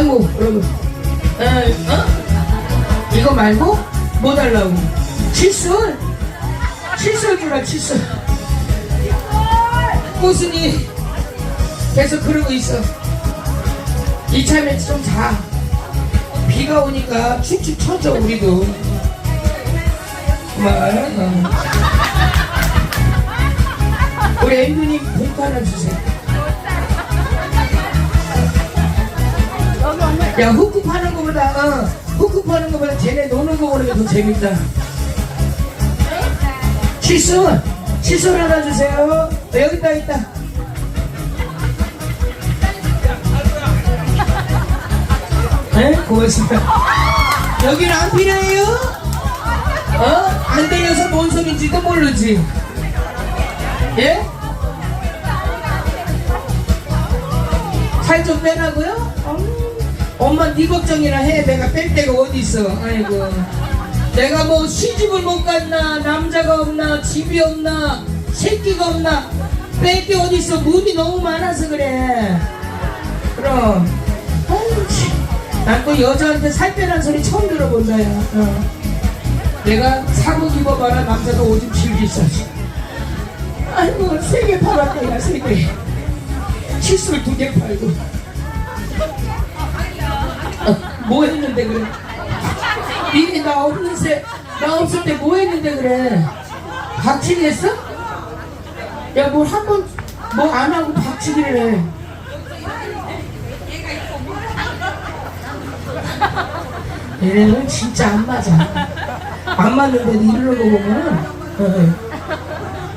아이고 여러분 에, 어? 이거 말고 뭐 달라고? 칫솔 칫솔 주라 칫솔 무슨 이 계속 그러고 있어. 이참에 좀 자. 비가 오니까 축축 처져 우리도. 그만. 어. 우리 앵두님 봉투 하나 주세요 야 후크 파는 거보다 어, 후크 파는 거보다 쟤네 노는 거 보는 게 더 재밌다 칫솔 칫솔 하나 주세요 어, 여기다 있다 네 고맙습니다 여기는 안 필요해요? 어? 안 들려서 뭔 소린지도 모르지 예? 살 좀 빼라고요? 어, 엄마 네 걱정이나 해. 내가 뺄 데가 어디 있어? 아이고. 내가 뭐 시집을 못 갔나? 남자가 없나? 집이 없나? 새끼가 없나? 뺄 게 어디 있어? 문이 너무 많아서 그래. 그럼. 난또 여자한테 살 빼란 소리 처음 들어본다 야. 어. 내가 사복 입어봐라. 남자가 오줌 질기 있어 아이고 세 개 팔았다 야세개. 칫솔 두 개 팔고. 어, 뭐 했는데 그래 니네 나 없는 새 나 없을 때 뭐 했는데 그래 박치기 했어? 야 뭘 한 번 뭐 안 하고 박치기를 해 얘네는 진짜 안 맞아 안 맞는데도 이러는 거 보면은 어, 어.